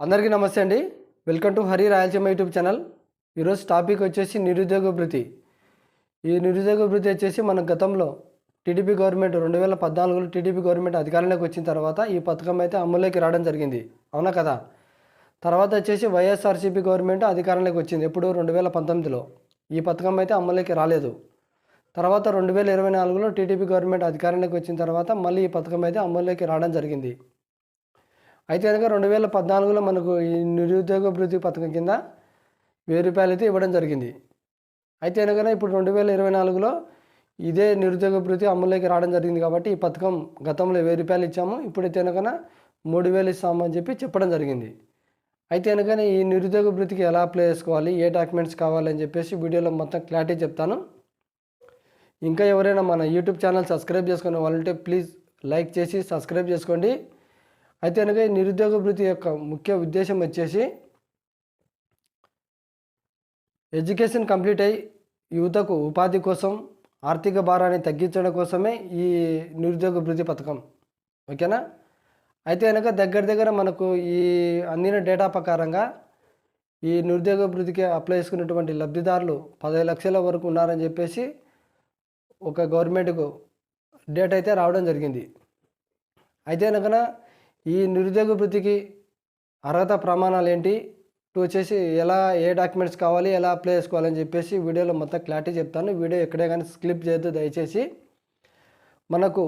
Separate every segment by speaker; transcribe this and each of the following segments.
Speaker 1: అందరికీ నమస్తే అండి. Welcome to Hari Rayalaseema YouTube channel ఈరోజు టాపిక్ వచ్చేసి నిరుద్యోగ భృతి ఈ నిరుద్యోగ భృతి వచ్చేసి మన గతంలో టీడీపీ గవర్నమెంట్ రెండు వేల పద్నాలుగులో టీడీపీ గవర్నమెంట్ అధికారంలోకి వచ్చిన తర్వాత ఈ పథకం అయితే అమల్లోకి రావడం జరిగింది. అవునా కదా? తర్వాత వచ్చేసి వైఎస్ఆర్సీపీ గవర్నమెంట్ అధికారంలోకి వచ్చింది. ఎప్పుడు రెండు వేల పంతొమ్మిదిలో. ఈ పథకం అయితే అమల్లోకి రాలేదు. తర్వాత రెండు వేల ఇరవై నాలుగులో టీడీపీ గవర్నమెంట్ అధికారంలోకి వచ్చిన తర్వాత మళ్ళీ ఈ పథకం అయితే అమల్లోకి రావడం జరిగింది. అయితే కనుక రెండు వేల పద్నాలుగులో మనకు ఈ నిరుద్యోగ అభివృద్ధి పథకం కింద వెయ్యి రూపాయలు అయితే ఇవ్వడం జరిగింది. అయితే కనుక ఇప్పుడు రెండు వేల ఇరవై నాలుగులో ఇదే నిరుద్యోగ భృతి అమల్లోకి రావడం జరిగింది కాబట్టి ఈ పథకం గతంలో వెయ్యి రూపాయలు ఇచ్చాము. ఇప్పుడైతే కనుక మూడు వేలు ఇస్తామని చెప్పి చెప్పడం జరిగింది. అయితే కనుక ఈ నిరుద్యోగ భృతికి ఎలా అప్లై చేసుకోవాలి ఏ డాక్యుమెంట్స్ కావాలని చెప్పేసి వీడియోలో మొత్తం క్లారిటీ చెప్తాను. ఇంకా ఎవరైనా మన యూట్యూబ్ ఛానల్ సబ్స్క్రైబ్ చేసుకునే వాళ్ళంటే ప్లీజ్ లైక్ చేసి సబ్స్క్రైబ్ చేసుకోండి. అయితే అనగా ఈ నిరుద్యోగ వృత్తి యొక్క ముఖ్య ఉద్దేశం వచ్చేసి ఎడ్యుకేషన్ కంప్లీట్ అయి యువతకు ఉపాధి కోసం ఆర్థిక భారాన్ని తగ్గించడం కోసమే ఈ నిరుద్యోగ భృతి పథకం. ఓకేనా? అయితే కనుక దగ్గర దగ్గర మనకు ఈ అందిన డేటా ప్రకారంగా ఈ నిరుద్యోగ భృతికి అప్లై చేసుకున్నటువంటి లబ్ధిదారులు పదహైదు లక్షల వరకు ఉన్నారని చెప్పేసి ఒక గవర్నమెంట్కు డేట్ అయితే రావడం జరిగింది. అయితే కనుక ఈ నిరుద్యోగ వృత్తికి అర్హత ప్రమాణాలు ఏంటి టూ వచ్చేసి ఎలా ఏ డాక్యుమెంట్స్ కావాలి ఎలా అప్లై చేసుకోవాలని చెప్పేసి వీడియోలో మొత్తం క్లారిటీ చెప్తాను. వీడియో ఎక్కడే కానీ స్క్లిప్ చేయొద్దు దయచేసి. మనకు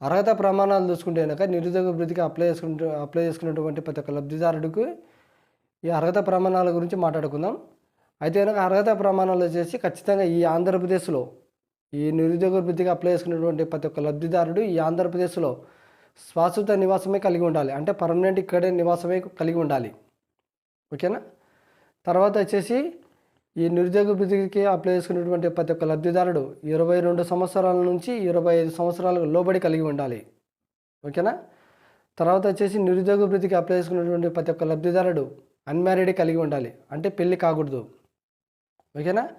Speaker 1: అర్హత ప్రమాణాలు చూసుకుంటే కనుక నిరుద్యోగ భృతికి అప్లై చేసుకుంటూ అప్లై చేసుకున్నటువంటి ప్రతి ఒక్క లబ్ధిదారుడికి ఈ అర్హత ప్రమాణాల గురించి మాట్లాడుకుందాం. అయితే కనుక అర్హత ప్రమాణాలు వచ్చేసి ఖచ్చితంగా ఈ ఆంధ్రప్రదేశ్లో ఈ నిరుద్యోగ భృతికి అప్లై చేసుకున్నటువంటి ప్రతి ఒక్క లబ్ధిదారుడు ఈ ఆంధ్రప్రదేశ్లో శాశ్వత నివాసమే కలిగి ఉండాలి. అంటే పర్మనెంట్ ఇక్కడే నివాసమే కలిగి ఉండాలి. ఓకేనా? తర్వాత వచ్చేసి ఈ నిరుద్యోగ భృతికి అప్లై చేసుకున్నటువంటి ప్రతి ఒక్క లబ్ధిదారుడు ఇరవై రెండు సంవత్సరాల నుంచి ఇరవై ఐదు సంవత్సరాలకు లోబడి కలిగి ఉండాలి. ఓకేనా? తర్వాత వచ్చేసి నిరుద్యోగ భృతికి అప్లై చేసుకున్నటువంటి ప్రతి ఒక్క లబ్ధిదారుడు అన్మ్యారీడ్ కలిగి ఉండాలి. అంటే పెళ్ళి కాకూడదు. ఓకేనా?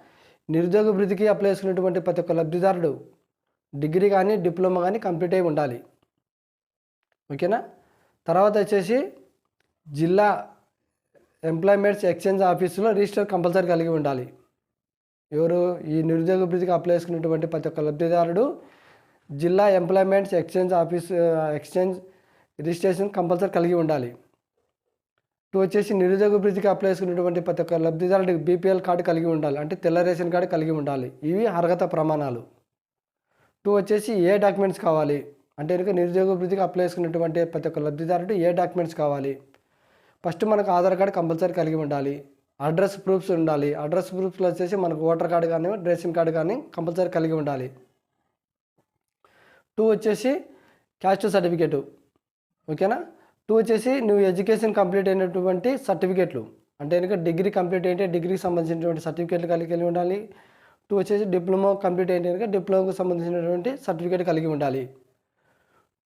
Speaker 1: నిరుద్యోగ భృతికి అప్లై చేసుకున్నటువంటి ప్రతి ఒక్క లబ్ధిదారుడు డిగ్రీ కానీ డిప్లొమా కానీ కంప్లీట్ అయి ఉండాలి. ఓకేనా? తర్వాత వచ్చేసి జిల్లా ఎంప్లాయ్మెంట్స్ ఎక్స్చేంజ్ ఆఫీసులో రిజిస్టర్ కంపల్సరీ కలిగి ఉండాలి. ఎవరు ఈ నిరుద్యోగ భృతికి అప్లై చేసుకున్నటువంటి ప్రతి ఒక్క లబ్ధిదారుడు జిల్లా employments exchange office exchange registration compulsory కలిగి ఉండాలి. టూ వచ్చేసి నిరుద్యోగ భృతికి అప్లై చేసుకున్నటువంటి ప్రతి ఒక్క లబ్ధిదారుడికి బీపీఎల్ కార్డు కలిగి ఉండాలి. అంటే తెల్ల రేషన్ కార్డు కలిగి ఉండాలి. ఇవి అర్హత ప్రమాణాలు. టూ వచ్చేసి ఏ డాక్యుమెంట్స్ కావాలి? అంటే కనుక నిరుద్యోగ వృద్ధికి అప్లై చేసుకున్నటువంటి ప్రతి ఒక్క లబ్ధిదారుడు ఏ డాక్యుమెంట్స్ కావాలి? ఫస్ట్ మనకు ఆధార్ కార్డు కంపల్సరీ కలిగి ఉండాలి. అడ్రస్ ప్రూఫ్స్ ఉండాలి. అడ్రస్ ప్రూఫ్స్లో వచ్చేసి మనకు ఓటర్ కార్డు కానీ రేషన్ కార్డు కానీ కంపల్సరీ కలిగి ఉండాలి. టూ వచ్చేసి క్యాస్ట్ సర్టిఫికేటు ఓకేనా టూ వచ్చేసి నువ్వు ఎడ్యుకేషన్ కంప్లీట్ అయినటువంటి సర్టిఫికేట్లు అంటే కనుక డిగ్రీ కంప్లీట్ అయితే డిగ్రీకి సంబంధించినటువంటి సర్టిఫికేట్లు కలిగి కలిగి ఉండాలి. టూ వచ్చేసి డిప్లొమా కంప్లీట్ అయితే కనుక డిప్లొమాకు సంబంధించినటువంటి సర్టిఫికేట్ కలిగి ఉండాలి.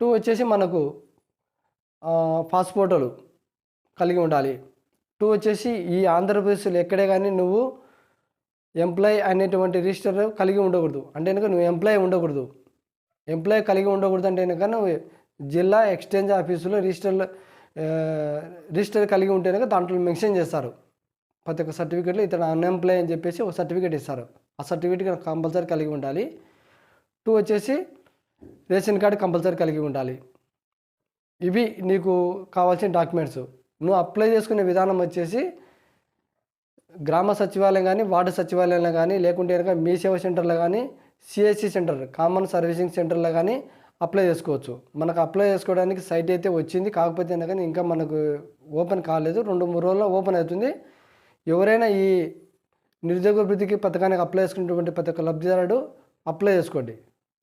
Speaker 1: టూ వచ్చేసి మనకు పాస్పోర్టులు కలిగి ఉండాలి. టూ వచ్చేసి ఈ ఆంధ్రప్రదేశ్లో ఎక్కడే కానీ నువ్వు ఎంప్లాయ్ అనేటువంటి రిజిస్టర్ కలిగి ఉండకూడదు. అంటే కనుక నువ్వు ఎంప్లాయ్ ఉండకూడదు. ఎంప్లాయ్ కలిగి ఉండకూడదు అంటే కనుక నువ్వు జిల్లా ఎక్స్చేంజ్ ఆఫీసులో రిజిస్టర్లో రిజిస్టర్ కలిగి ఉంటే కనుక దాంట్లో మెన్షన్ చేస్తారు. ప్రతి ఒక్క సర్టిఫికేట్లో ఇతను అన్ఎంప్లాయ్ అని చెప్పేసి ఒక సర్టిఫికేట్ ఇస్తారు. ఆ సర్టిఫికేట్ కంపల్సరీ కలిగి ఉండాలి. టూ వచ్చేసి రేషన్ కార్డు కంపల్సరీ కలిగి ఉండాలి. ఇవి నీకు కావాల్సిన డాక్యుమెంట్స్. నువ్వు అప్లై చేసుకునే విధానం వచ్చేసి గ్రామ సచివాలయం కానీ వార్డు సచివాలయంలో కానీ లేకుంటే కనుక మీ సేవ సెంటర్లో కానీ సిఎస్సి సెంటర్ కామన్ సర్వీసింగ్ సెంటర్లో కానీ అప్లై చేసుకోవచ్చు. మనకు అప్లై చేసుకోవడానికి సైట్ అయితే వచ్చింది. కాకపోతే కానీ ఇంకా మనకు ఓపెన్ కాలేదు. రెండు మూడు రోజుల్లో ఓపెన్ అవుతుంది. ఎవరైనా ఈ నిరుద్యోగ భృతికి పథకానికి అప్లై చేసుకున్నటువంటి ప్రతి ఒక్క లబ్ధిదారుడు అప్లై చేసుకోండి.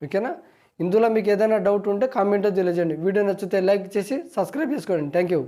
Speaker 1: ఓకేనా? ఇందులో మీకు ఏదైనా డౌట్ ఉంటే కామెంట్లో తెలియజేయండి. వీడియో నచ్చితే లైక్ చేసి సబ్స్క్రైబ్ చేసుకోండి. Thank you